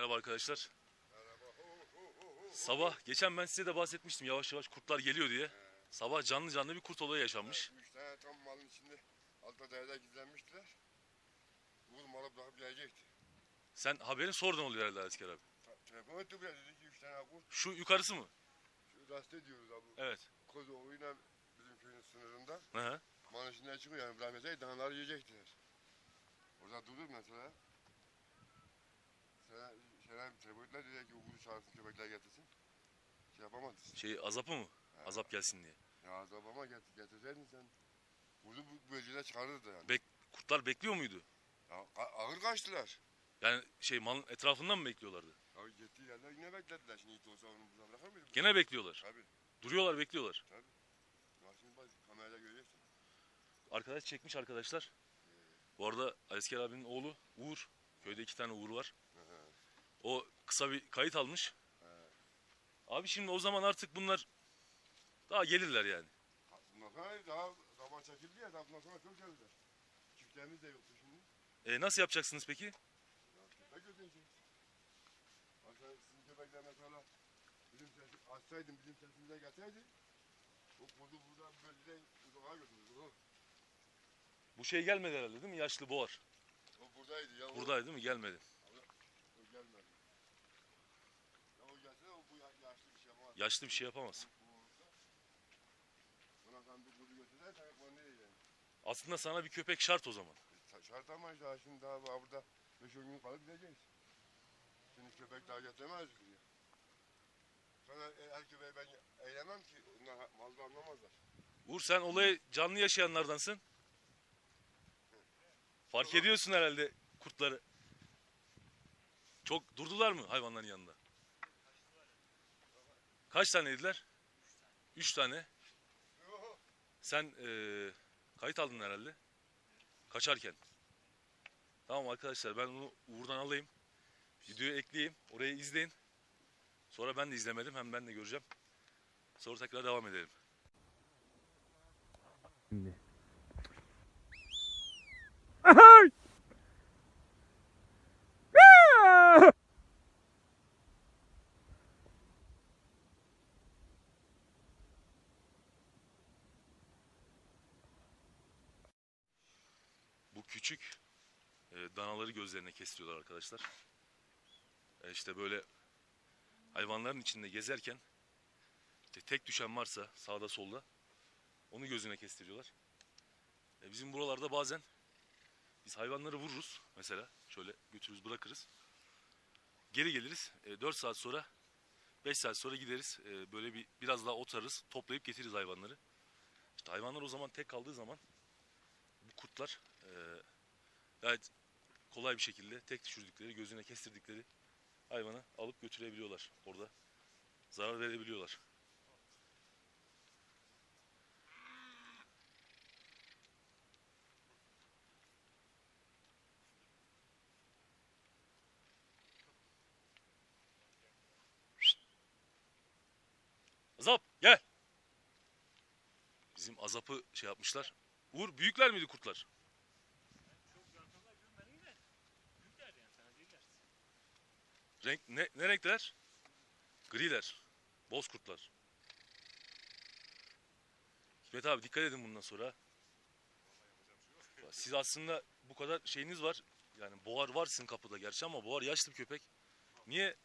Merhaba arkadaşlar. Sabah geçen ben size de bahsetmiştim yavaş yavaş kurtlar geliyor diye. Sabah canlı canlı bir kurt olayı yaşanmış. Üç tane tam malın içinde altta derede gizlenmiştiler. Bu malı bırakıp gelecekti. Sen haberin sonradan oluyor herhalde Asker abi. Ta- Telefon etti buraya dedi ki üç tane kurt. Şu yukarısı mı? Şu rastı diyoruz abi. Evet. Kozoğlu'yla bizim köyün sınırında. Hı hı. Malın içinden çıkıyor yani bırakmasaydı danaları yiyecektiler. Orada durdur mesela. Sen, Telefon ettiler dedi ki okulu çağırsın köpekler getirsin. Şey yapamadı. Şey azapı mı? Azap gelsin diye. Ya azabama getir, getirseydin sen. Kurdu bu bölgede çıkarırdı yani. Bek kurtlar bekliyor muydu? Ya, ağır kaçtılar. Yani şey malın etrafından mı bekliyorlardı? Ya gittiği yerler yine beklediler. Şimdi it olsa onu burada bırakır mıydı? Gene bekliyorlar. Tabii. Duruyorlar bekliyorlar. Ya şimdi bak kamerada görüyorsun. Arkadaş çekmiş arkadaşlar. Bu arada Asker abinin oğlu Uğur. Köyde iki tane Uğur var. O kısa bir kayıt almış. Abi şimdi o zaman artık bunlar daha gelirler yani. Bundan sonra daha zaman çekildi ya. Daha bundan sonra çok geldiler. Çiftlerimiz de yoktu şimdi. E, nasıl yapacaksınız peki? Ya köpek ödeyeceğiz. Sizin köpekler mesela bizim sesi açsaydın bizim sesimize gelseydi o kurdu burada bölgede uzağa götürürdü. Bu şey gelmedi herhalde değil mi? Yaşlı boğar. o buradaydı ya. Buradaydı değil mi? Gelmedi. o gelmedi. Ya o gelse o bu ya- yaşlı bir şey yapamaz. Aslında sana bir köpek şart o zaman. Şart ama işte şimdi daha burada 5-10 gün kalıp gideceğiz. Şimdi köpek daha getiremez buraya. Sonra e, her köpeği ben eylemem ki onlar malda anlamazlar. Uğur sen olayı canlı yaşayanlardansın. Fark ediyorsun herhalde kurtları. Çok durdular mı hayvanların yanında? Kaç taneydiler? Üç tane. Sen eee, kayıt aldın herhalde. Kaçarken. Tamam arkadaşlar ben onu Uğur'dan alayım. Videoya ekleyeyim. Orayı izleyin. Sonra ben de izlemedim. Hem ben de göreceğim. Sonra tekrar devam edelim. Şimdi. Bu küçük e, danaları gözlerine kestiriyorlar arkadaşlar. E, işte böyle hayvanların içinde gezerken işte tek düşen varsa sağda solda onu gözüne kestiriyorlar. E, bizim buralarda bazen biz hayvanları vururuz mesela şöyle götürürüz bırakırız. Geri geliriz e, 4 saat sonra 5 saat sonra gideriz e, böyle bir biraz daha otarız toplayıp getiririz hayvanları. İşte hayvanlar o zaman tek kaldığı zaman bu kurtlar gayet kolay bir şekilde tek düşürdükleri, gözüne kestirdikleri hayvanı alıp götürebiliyorlar orada. Zarar verebiliyorlar. Azap gel. Bizim azapı şey yapmışlar. Uğur büyükler miydi kurtlar? Çok yakında görmedim de büyükler yani sana değiller. Renk ne, ne renkler? Griler. Boz kurtlar. Hikmet abi dikkat edin bundan sonra. Siz aslında bu kadar şeyiniz var. Yani boğar var sizin kapıda gerçi ama boğar yaşlı bir köpek. Niye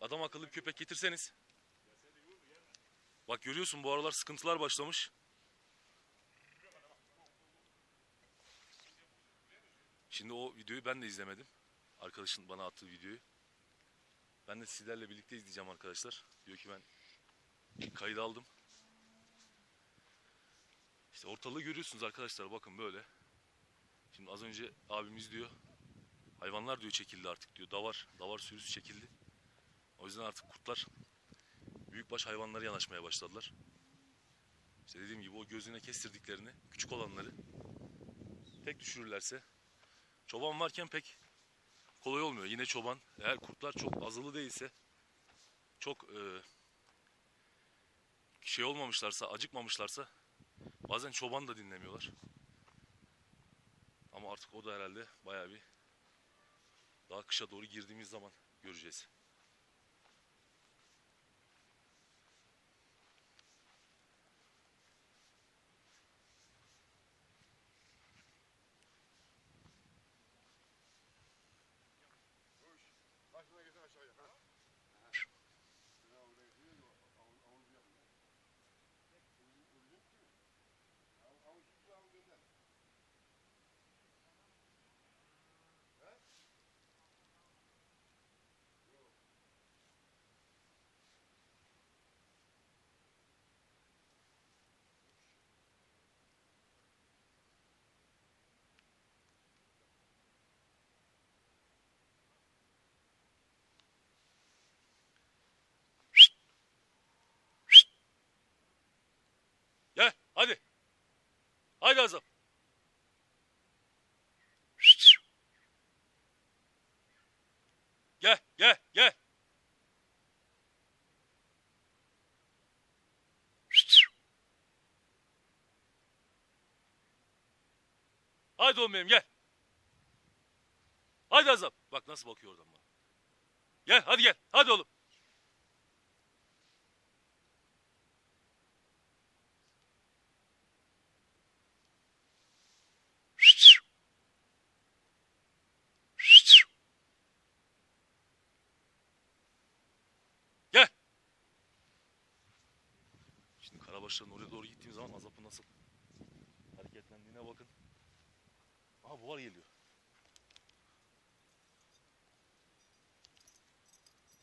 adam akıllı bir köpek getirseniz? Bak görüyorsun bu aralar sıkıntılar başlamış. Şimdi o videoyu ben de izlemedim. Arkadaşın bana attığı videoyu. Ben de sizlerle birlikte izleyeceğim arkadaşlar. Diyor ki ben kaydı aldım. İşte ortalığı görüyorsunuz arkadaşlar bakın böyle. Şimdi az önce abimiz diyor. Hayvanlar diyor çekildi artık diyor. Davar, davar sürüsü çekildi. O yüzden artık kurtlar büyükbaş hayvanlara yanaşmaya başladılar. İşte dediğim gibi o gözüne kestirdiklerini, küçük olanları tek düşürürlerse çoban varken pek kolay olmuyor. Yine çoban eğer kurtlar çok azılı değilse çok e, şey olmamışlarsa, acıkmamışlarsa bazen çoban da dinlemiyorlar. Ama artık o da herhalde bayağı bir daha kışa doğru girdiğimiz zaman göreceğiz. göreceğiz. Başına getir aşağıya. Ha? Ya oraya gidiyor, avun- avunuzu yapın ya. Ölüm- ölüm ki. Av- avunsuz bir avun gönder. He? Yok. Hadi. Haydi Azap. Gel gel gel. Haydi oğlum benim gel. Haydi Azap. Bak nasıl bakıyor oradan bana. Gel hadi gel. Hadi oğlum. Gel. Karabaşların oraya doğru gittiğim zaman Azap'ın nasıl hareketlendiğine bakın. Aha buhar geliyor.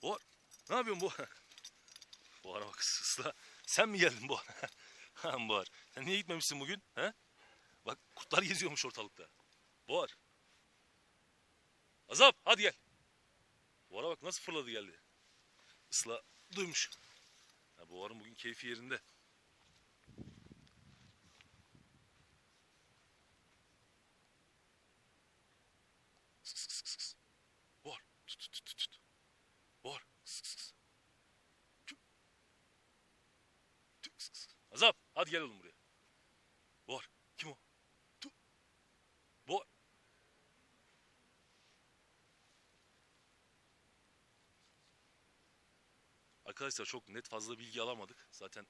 Buhar. Ne yapıyorsun Buhar? Buhar'a bak ısla. Sen mi geldin Buhar? Ha Buhar. Sen niye gitmemişsin bugün? He? Bak kurtlar geziyormuş ortalıkta. Buhar. Azap hadi gel. Buhar'a bak nasıl fırladı geldi. Isla duymuş. Ya Buhar'ın bugün keyfi yerinde. Sık sık sık sık sık. Buhar. Tut tut tut tut, tut. Buhar. Sık sık sık. Tüh. Tüh, sık sık. Azap hadi gel oğlum buraya. Buhar. Kim o? Tüh. Buhar. Arkadaşlar çok net fazla bilgi alamadık. Zaten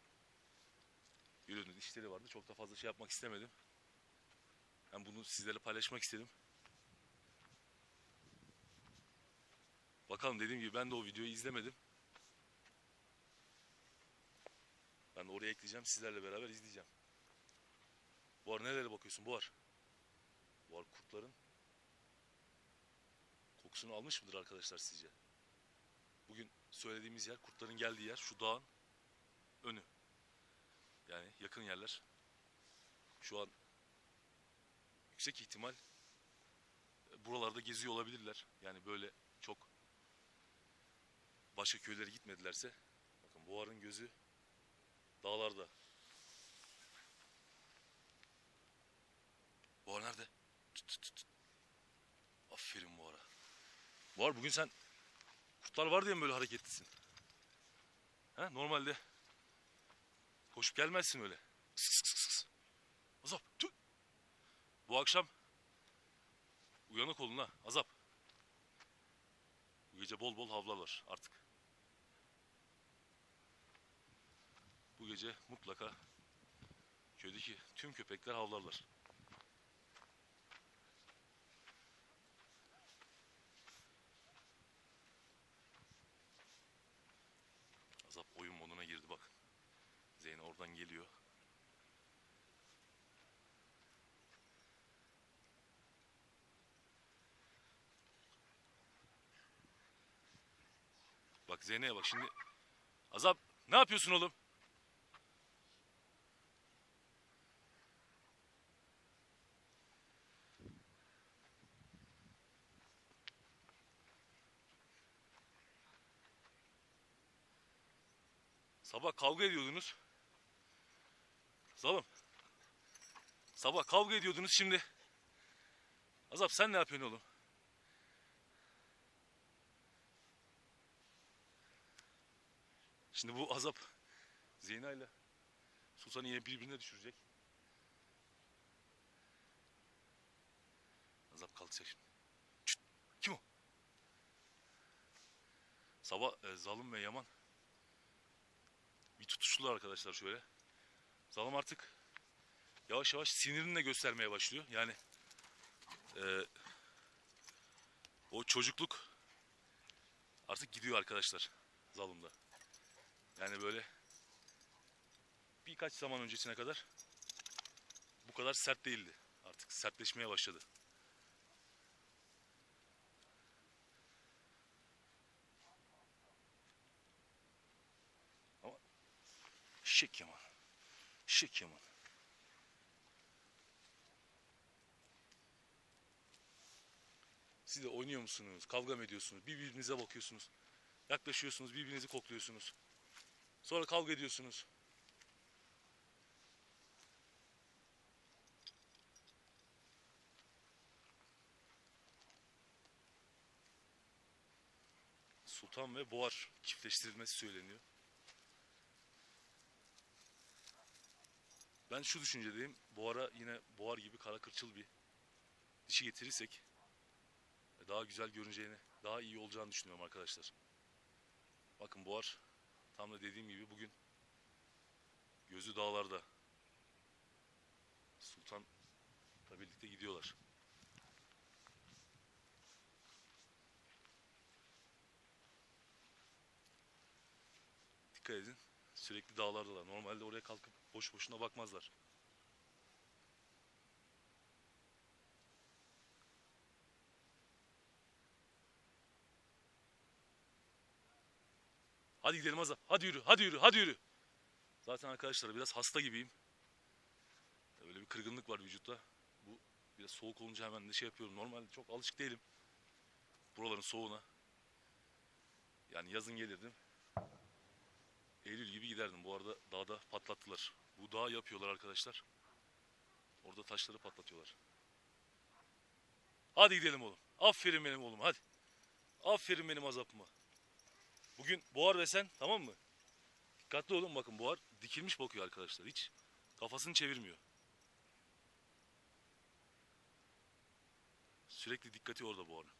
görüyorsunuz işleri vardı. Çok da fazla şey yapmak istemedim. Ben bunu sizlerle paylaşmak istedim. Bakalım dediğim gibi ben de o videoyu izlemedim. Ben de oraya ekleyeceğim. Sizlerle beraber izleyeceğim. Buhar nerelere bakıyorsun Buhar? Buhar kurtların kokusunu almış mıdır arkadaşlar sizce? Bugün söylediğimiz yer, kurtların geldiği yer şu dağın önü. Yani yakın yerler. Şu an yüksek ihtimal e, buralarda geziyor olabilirler. Yani böyle çok başka köylere gitmedilerse. Bakın buharın gözü dağlarda. Buhar nerede? Tut, tut, tut. Aferin Buhar'a. Buhar bugün sen kurtlar var diye mi böyle hareketlisin? Ha, normalde koşup gelmezsin öyle. Azap. Tüh. Bu akşam uyanık olun ha. Azap. Bu gece bol bol havlarlar artık. Bu gece mutlaka köydeki tüm köpekler havlarlar. Azap oyun moduna girdi bak. Zeyn oradan geliyor. Bak Zeynep'e bak şimdi. Azap ne yapıyorsun oğlum? Sabah kavga ediyordunuz. Zalım. Sabah kavga ediyordunuz şimdi. Azap sen ne yapıyorsun oğlum? Şimdi bu azap Zeyna ile Sultan'ı yine birbirine düşürecek. Azap kalkacak şimdi. Çıt! Kim o? Sabah e, Zalım ve Yaman tutuştular arkadaşlar şöyle. Zalım artık yavaş yavaş sinirini de göstermeye başlıyor. Yani e, o çocukluk artık gidiyor arkadaşlar Zalım'da. Yani böyle birkaç zaman öncesine kadar bu kadar sert değildi. Artık sertleşmeye başladı. Şık Yaman. Şık. Siz de oynuyor musunuz? Kavga mı ediyorsunuz? Birbirinize bakıyorsunuz. Yaklaşıyorsunuz, birbirinizi kokluyorsunuz. Sonra kavga ediyorsunuz. Sultan ve Boğar çiftleştirilmesi söyleniyor. Ben şu düşüncedeyim. Boğar'a yine Boğar gibi kara kırçıl bir dişi getirirsek daha güzel görüneceğini, daha iyi olacağını düşünüyorum arkadaşlar. Bakın Boğar tam da dediğim gibi bugün gözü dağlarda. Sultan'la birlikte gidiyorlar. Dikkat edin. Sürekli dağlardalar. Normalde oraya kalkıp boş boşuna bakmazlar. Hadi gidelim Azap. Hadi yürü, hadi yürü, hadi yürü. Zaten arkadaşlar biraz hasta gibiyim. Böyle bir kırgınlık var vücutta. Bu biraz soğuk olunca hemen de şey yapıyorum. Normalde çok alışık değilim. Buraların soğuğuna. Yani yazın gelirdim. Eylül gibi giderdim. Bu arada dağda patlattılar. Bu dağ yapıyorlar arkadaşlar. Orada taşları patlatıyorlar. Hadi gidelim oğlum. Aferin benim oğlum hadi. Aferin benim azapıma. Bugün boğar ve sen tamam mı? Dikkatli olun bakın boğar dikilmiş bakıyor arkadaşlar. Hiç kafasını çevirmiyor. Sürekli dikkati orada boğarın.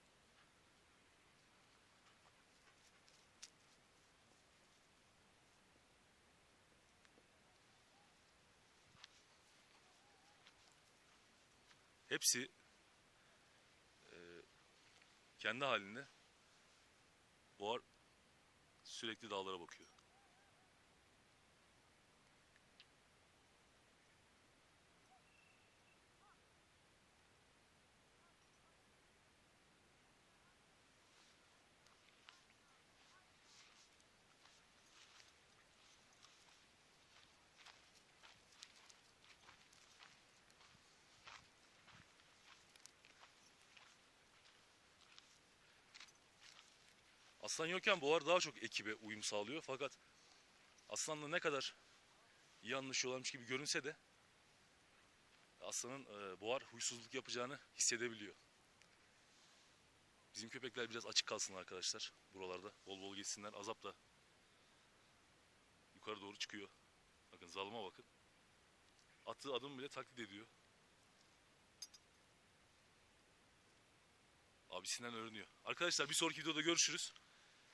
Hepsi e, kendi halinde boğar sürekli dağlara bakıyor. Aslan yokken boğar daha çok ekibe uyum sağlıyor. Fakat aslanla ne kadar iyi anlaşıyorlarmış gibi görünse de aslanın e, boğar huysuzluk yapacağını hissedebiliyor. Bizim köpekler biraz açık kalsın arkadaşlar buralarda. Bol bol geçsinler. Azap da yukarı doğru çıkıyor. Bakın zalıma bakın. Attığı adım bile taklit ediyor. Abisinden öğreniyor. Arkadaşlar bir sonraki videoda görüşürüz.